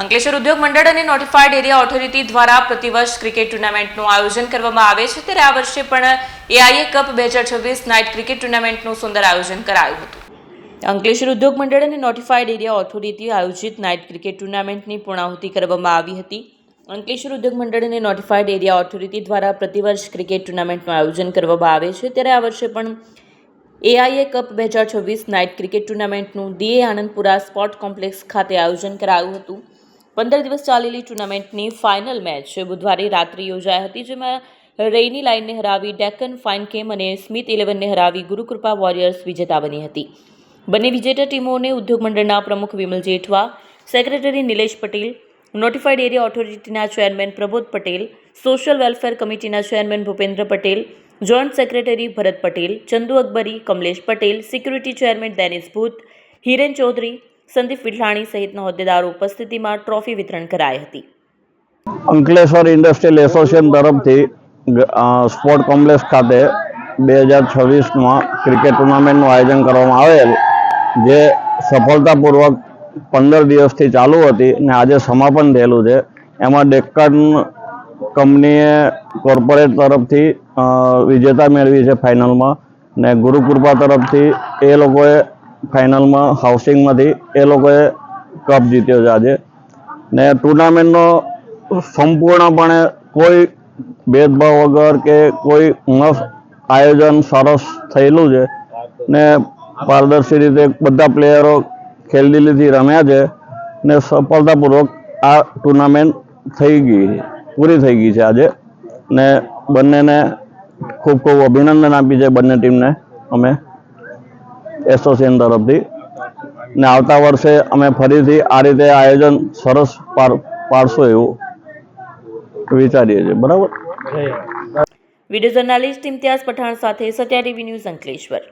અંકલેશ્વર ઉદ્યોગ મંડળ અને નોટિફાઈડ એરિયા ઓથોરિટી દ્વારા પ્રતિવર્ષ ક્રિકેટ ટુર્નામેન્ટનું આયોજન કરવામાં આવે છે. ત્યારે આ વર્ષે પણ એઆઈએ કપ બે હજાર છવ્વીસ નાઇટ ક્રિકેટ ટુર્નામેન્ટનું સુંદર આયોજન કરાયું હતું. અંકલેશ્વર ઉદ્યોગ મંડળ અને નોટિફાઈડ એરિયા ઓથોરિટી આયોજિત નાઇટ ક્રિકેટ ટુર્નામેન્ટની પૂર્ણાહુતિ કરવામાં આવી હતી. અંકલેશ્વર ઉદ્યોગ મંડળ અને નોટિફાઈડ એરિયા ઓથોરિટી દ્વારા પ્રતિવર્ષ ક્રિકેટ ટુર્નામેન્ટનું આયોજન કરવામાં આવે છે. ત્યારે આ વર્ષે પણ એઆઈએ કપ બે હજાર છવ્વીસ નાઇટ ક્રિકેટ ટુર્નામેન્ટનું ડીએ આનંદપુરા સ્પોર્ટ કોમ્પ્લેક્સ ખાતે આયોજન કરાયું હતું. પંદર દિવસ ચાલેલી ટુર્નામેન્ટની ફાઇનલ મેચ બુધવારે રાત્રે યોજાઈ હતી, જેમાં રેઇની લાઇનને હરાવી ડેકન ફાઇન કેમ અને સ્મિથ ઇલેવનને હરાવી ગુરુકૃપા વોરિયર્સ વિજેતા બની હતી. બંને વિજેતા ટીમોને ઉદ્યોગ મંડળના પ્રમુખ Vimal Jethwa, secretary Nilesh Patel notified area ઓથોરિટીના chairman Prabodh Patel, social welfare કમિટીના chairman Bhupendra Patel, joint secretary Bharat Patel, Chandu Akbari, Kamlesh Patel, security chairman Dennis Bhoot, Hiren Chaudhary Sandeep Vithlani સહિતના હોદ્દેદારો ઉપસ્થિતિમાં ટ્રોફી વિતરણ કરાઈ હતી. અંકલેશ્વર ઇન્ડસ્ટ્રીયલ એસોસિએશન તરફથી sport complex ખાતે બે હજાર છવ્વીસમાં ક્રિકેટ ટુર્નામેન્ટનું આયોજન કરવામાં આવેલ, જે સફળતાપૂર્વક પંદર દિવસથી ચાલુ હતી ને આજે સમાપન થયેલું છે. એમાં ડેક્કન કંપનીએ કોર્પોરેટ તરફથી વિજેતા મેળવી છે ફાઇનલમાં ને ગુરુકૃપા તરફથી એ લોકોએ ફાઇનલમાં હાઉસિંગમાંથી એ લોકોએ કપ જીત્યો છે આજે. ને ટુર્નામેન્ટનો સંપૂર્ણપણે કોઈ ભેદભાવ વગર કે કોઈ મસ્ત આયોજન સરસ થયેલું છે. ને પારદર્શી રીતે બધા પ્લેયરો ખેલદિલીથી રમ્યા છે. ને સફળતાપૂર્વક આ ટુર્નામેન્ટ થઈ ગઈ, પૂરી થઈ ગઈ છે આજે. ને બંનેને ખૂબ ખૂબ અભિનંદન આપી છે બંને ટીમને અમે. એસોસિએશન તરફથી. ને આવતા વર્ષે અમે ફરીથી આ રીતે આયોજન સરસ પાર પાડશું એવું વિચારીએ છીએ. બરાબર? વીડિયો જર્નાલિસ્ટ ઇમ્તિયાઝ પઠાણ સાથે સત્યા ટીવી ન્યૂઝ અંકલેશ્વર.